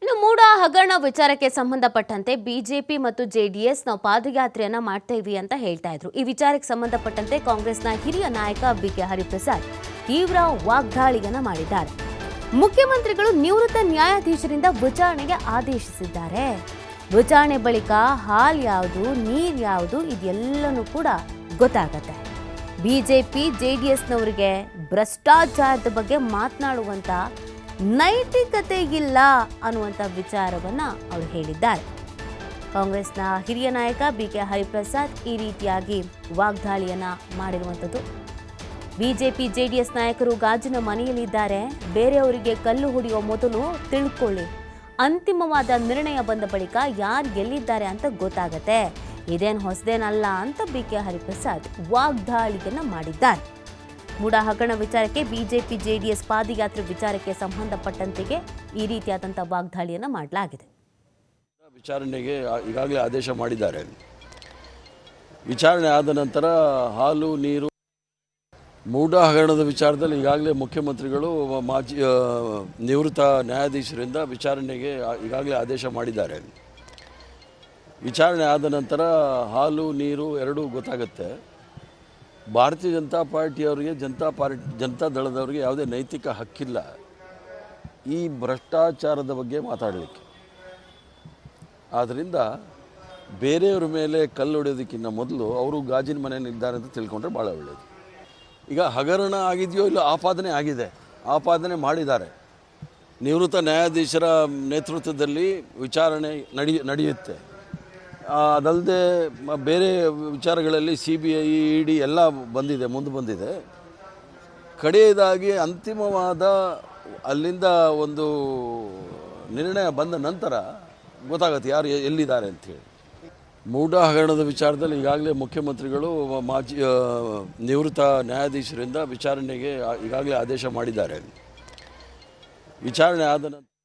ಇನ್ನು ಮೂಡ ಹಗರಣ ವಿಚಾರಕ್ಕೆ ಸಂಬಂಧಪಟ್ಟಂತೆ ಬಿಜೆಪಿ ಮತ್ತು ಜೆಡಿಎಸ್ ನಾವು ಪಾದಯಾತ್ರೆಯನ್ನ ಮಾಡ್ತೇವೆ ಅಂತ ಹೇಳ್ತಾ ಇದ್ರು. ಈ ವಿಚಾರಕ್ಕೆ ಸಂಬಂಧಪಟ್ಟಂತೆ ಕಾಂಗ್ರೆಸ್ನ ಹಿರಿಯ ನಾಯಕ ಬಿ ಕೆ ಹರಿಪ್ರಸಾದ್ ತೀವ್ರ ವಾಗ್ದಾಳಿಯನ್ನ ಮಾಡಿದ್ದಾರೆ. ಮುಖ್ಯಮಂತ್ರಿಗಳು ನಿವೃತ್ತ ನ್ಯಾಯಾಧೀಶರಿಂದ ವಿಚಾರಣೆಗೆ ಆದೇಶಿಸಿದ್ದಾರೆ. ವಿಚಾರಣೆ ಬಳಿಕ ಹಾಲ್ ಯಾವುದು, ನೀರ್ ಯಾವುದು ಇದೆಲ್ಲನೂ ಕೂಡ ಗೊತ್ತಾಗತ್ತೆ. ಬಿಜೆಪಿ, ಜೆಡಿಎಸ್ನವರಿಗೆ ಭ್ರಷ್ಟಾಚಾರದ ಬಗ್ಗೆ ಮಾತನಾಡುವಂತ ನೈತಿಕತೆ ಇಲ್ಲ ಅನ್ನುವಂಥ ವಿಚಾರವನ್ನು ಅವರು ಹೇಳಿದ್ದಾರೆ. ಕಾಂಗ್ರೆಸ್ನ ಹಿರಿಯ ನಾಯಕ ಬಿ ಕೆ ಹರಿಪ್ರಸಾದ್ ಈ ರೀತಿಯಾಗಿ ವಾಗ್ದಾಳಿಯನ್ನು ಮಾಡಿರುವಂಥದ್ದು. ಬಿಜೆಪಿ ಎಸ್ ನಾಯಕರು ಗಾಜಿನ ಮನೆಯಲ್ಲಿದ್ದಾರೆ. ಬೇರೆಯವರಿಗೆ ಕಲ್ಲು ಹೊಡೆಯುವ ಮೊದಲು ತಿಳ್ಕೊಳ್ಳಿ. ಅಂತಿಮವಾದ ನಿರ್ಣಯ ಬಂದ ಬಳಿಕ ಯಾರು ಗೆಲ್ಲಿದ್ದಾರೆ ಅಂತ ಗೊತ್ತಾಗತ್ತೆ. ಇದೇನು ಹೊಸದೇನಲ್ಲ ಅಂತ ಬಿ ಕೆ ಹರಿಪ್ರಸಾದ್ ವಾಗ್ದಾಳಿಯನ್ನು ಮಾಡಿದ್ದಾರೆ. ಮೂಡ ಹಗರಣ ವಿಚಾರಕ್ಕೆ ಬಿಜೆಪಿ ಜೆಡಿಎಸ್ ಪಾದಯಾತ್ರೆ ವಿಚಾರಕ್ಕೆ ಸಂಬಂಧಪಟ್ಟಂತೆಗೆ ಈ ರೀತಿಯಾದಂಥ ವಾಗ್ದಾಳಿಯನ್ನು ಮಾಡಲಾಗಿದೆ. ವಿಚಾರಣೆಗೆ ಈಗಾಗಲೇ ಆದೇಶ ಮಾಡಿದ್ದಾರೆ. ವಿಚಾರಣೆ ಆದ ನಂತರ ಹಾಲು, ನೀರು ಮೂಢ ಹಗರಣದ ವಿಚಾರದಲ್ಲಿ ಈಗಾಗಲೇ ಮುಖ್ಯಮಂತ್ರಿಗಳು ಮಾಜಿ ನಿವೃತ್ತ ನ್ಯಾಯಾಧೀಶರಿಂದ ವಿಚಾರಣೆಗೆ ಈಗಾಗಲೇ ಆದೇಶ ಮಾಡಿದ್ದಾರೆ. ವಿಚಾರಣೆ ಆದ ನಂತರ ಹಾಲು, ನೀರು ಎರಡೂ ಗೊತ್ತಾಗುತ್ತೆ. ಭಾರತೀಯ ಜನತಾ ಪಾರ್ಟಿಯವರಿಗೆ, ಜನತಾ ಪಾರ್ಟಿ, ಜನತಾ ದಳದವರಿಗೆ ಯಾವುದೇ ನೈತಿಕ ಹಕ್ಕಿಲ್ಲ. ಈ ಭ್ರಷ್ಟಾಚಾರದ ಬಗ್ಗೆ ಮಾತಾಡಲಿಕ್ಕೆ. ಆದ್ದರಿಂದ ಬೇರೆಯವ್ರ ಮೇಲೆ ಕಲ್ಲು ಹೊಡೆಯೋದಕ್ಕಿಂತ ಮೊದಲು ಅವರು ಗಾಜಿನ ಮನೆಯಲ್ಲಿದ್ದಾರೆ ಅಂತ ತಿಳ್ಕೊಂಡ್ರೆ ಭಾಳ ಒಳ್ಳೆಯದು ಈಗ ಹಗರಣ ಆಗಿದೆಯೋ ಇಲ್ಲ ಆಪಾದನೆ ಆಗಿದೆ. ಆಪಾದನೆ ಮಾಡಿದ್ದಾರೆ. ನಿವೃತ್ತ ನ್ಯಾಯಾಧೀಶರ ನೇತೃತ್ವದಲ್ಲಿ ವಿಚಾರಣೆ ನಡಿ, ನಡೆಯುತ್ತೆ. ಅದಲ್ಲದೆ ಬೇರೆ ವಿಚಾರಗಳಲ್ಲಿ C B I E D ಎಲ್ಲ ಬಂದಿದೆ, ಮುಂದೆ ಬಂದಿದೆ. ಕಡೆಯದಾಗಿ ಅಂತಿಮವಾದ ಅಲ್ಲಿಂದ ಒಂದು ನಿರ್ಣಯ ಬಂದ ನಂತರ ಗೊತ್ತಾಗುತ್ತೆ ಯಾರು ಎಲ್ಲಿದ್ದಾರೆ ಅಂಥೇಳಿ ಮೂಢ ಹಗರಣದ ವಿಚಾರದಲ್ಲಿ ಈಗಾಗಲೇ ಮುಖ್ಯಮಂತ್ರಿಗಳು ಮಾಜಿ ನಿವೃತ್ತ ನ್ಯಾಯಾಧೀಶರಿಂದ ವಿಚಾರಣೆಗೆ ಈಗಾಗಲೇ ಆದೇಶ ಮಾಡಿದ್ದಾರೆ. ವಿಚಾರಣೆ ಆದ ನಂತರ